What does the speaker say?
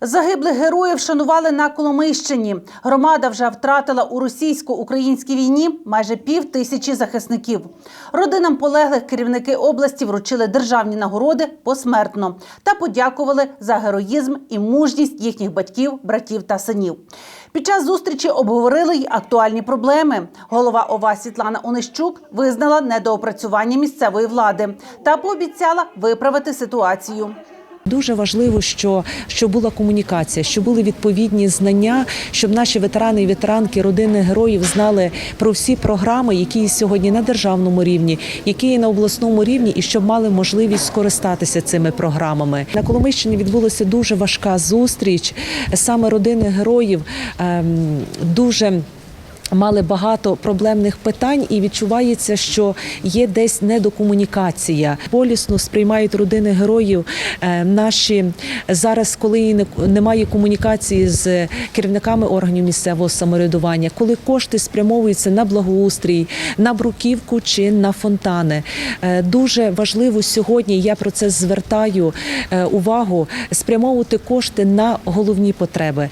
Загиблих героїв шанували на Коломийщині. Громада вже втратила у російсько-українській війні майже пів тисячі захисників. Родинам полеглих керівники області вручили державні нагороди посмертно та подякували за героїзм і мужність їхніх батьків, братів та синів. Під час зустрічі обговорили й актуальні проблеми. Голова ОВА Світлана Онищук визнала недоопрацювання місцевої влади та пообіцяла виправити ситуацію. Дуже важливо, що, що була комунікація, що були відповідні знання, щоб наші ветерани і ветеранки родини героїв знали про всі програми, які сьогодні на державному рівні, які є на обласному рівні, і щоб мали можливість скористатися цими програмами. На Коломийщині відбулася дуже важка зустріч. Саме родини героїв ем, дуже. Мали багато проблемних питань, і відчувається, що є десь недокомунікація. Болісно сприймають родини героїв. е, Наші зараз, коли немає комунікації з керівниками органів місцевого самоврядування, коли кошти спрямовуються на благоустрій, на бруківку чи на фонтани. Е, Дуже важливо сьогодні. Я про це звертаю е, увагу спрямовувати кошти на головні потреби.